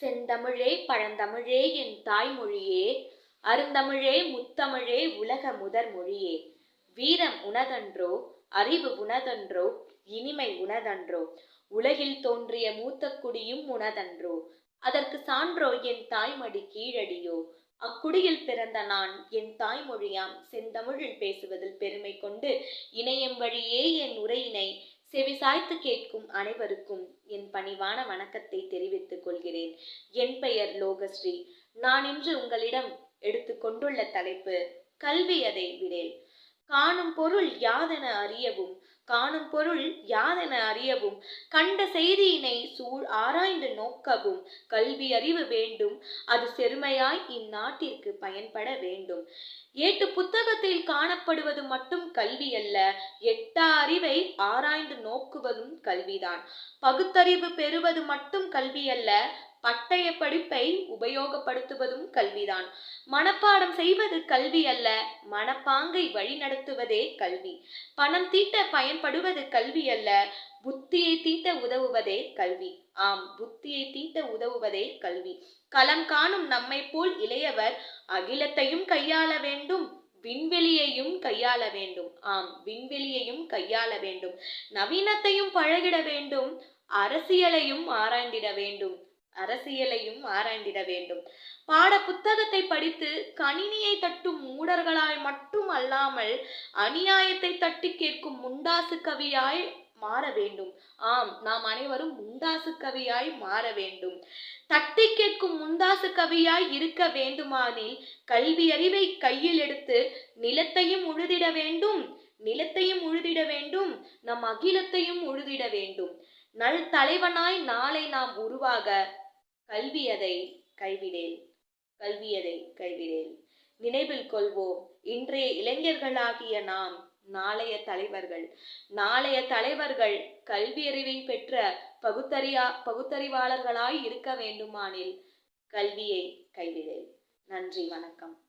செந்தமிழே பழந்தமிழே என் தாய்மொழியே அருந்தமிழே முத்தமிழே உலக முதற் மொழியே வீரம் உனதன்றோ அறிவு உனதன்றோ இனிமை உனதன்றோ. உலகில் தோன்றிய மூத்த குடியும் உனதன்றோ. அதற்கு சான்றோ என் தாய்மடி கீழடியோ. அக்குடியில் பிறந்த நான் என் தாய்மொழியாம். செந்தமிழில் பேசுவதில் பெருமை கொண்டு இணையம் வழியே என் உரையினை செவிசாய்த்து கேட்கும் அனைவருக்கும் என் பணிவான வணக்கத்தை தெரிவித்துக் கொள்கிறேன். என் பெயர் லோகஸ்ரீ. நான் இன்று உங்களிடம் எடுத்து கொண்டுள்ள தலைப்பு கல்வி அதை விடேல். காணும் பொருள் யாதென அறியவும் காணும் பொருள் யாதென அறியவும்? கண்ட செய்தியினை சூழ் ஆராய்ந்து நோக்கவும். கல்வி அறிவு வேண்டும். அது செருமையாய் இந்நாட்டிற்கு பயன்பட வேண்டும். ஏட்டு புத்தகத்தில் காணப்படுவது மட்டும் கல்வி அல்ல. எட்டா அறிவை ஆராய்ந்து நோக்குவதும் கல்விதான். பகுத்தறிவு பெறுவது மட்டும் கல்வி அல்ல. பட்டய படிப்பை உபயோகப்படுத்துவதும் கல்விதான். மனப்பாடம் செய்வது கல்வி அல்ல மனப்பாங்கை வழிநடத்துவதே கல்வி. பணம் தீட்ட பயன்படுவது கல்வி அல்ல புத்தியை தீட்ட உதவுவதே கல்வி. ஆம் புத்தியை தீட்ட உதவுவதே கல்வி. களம் காணும் நம்மை போல் இளையவர் அகிலத்தையும் கையாள வேண்டும் விண்வெளியையும் கையாள வேண்டும். ஆம் விண்வெளியையும் கையாள வேண்டும். நவீனத்தையும் பழகிட வேண்டும் அரசியலையும் ஆராய்ந்திட வேண்டும். அரசியலையும் ஆராய்ந்திட வேண்டும். பாட புத்தகத்தை படித்து கணினியை தட்டும் மூடர்களாய் மட்டும் அல்லாமல் அநியாயத்தை தட்டி கேட்கும் முண்டாசு கவியாய் மாற வேண்டும். ஆம் நாம் அனைவரும் முண்டாசு கவியாய் மாற வேண்டும். தட்டி கேட்கும் முண்டாசு கவியாய் இருக்க வேண்டுமானில் கல்வி அறிவை கையில் எடுத்து நிலத்தையும் உழுதிட வேண்டும். நிலத்தையும் உழுதிட வேண்டும். நம் அகிலத்தையும் உழுதிட வேண்டும். நல் தலைவனாய் நாளை நாம் உருவாக கல்வியதை கைவிடேன். கல்வியதை கைவிடேன். நினைவில் கொள்வோம் இன்றைய இளைஞர்களாகிய நாம் நாளைய தலைவர்கள். நாளைய தலைவர்கள் கல்வியறிவை பெற்ற பகுத்தறியா பகுத்தறிவாளர்களாய் இருக்க வேண்டுமானில் கல்வியை கைவிடேன். நன்றி வணக்கம்.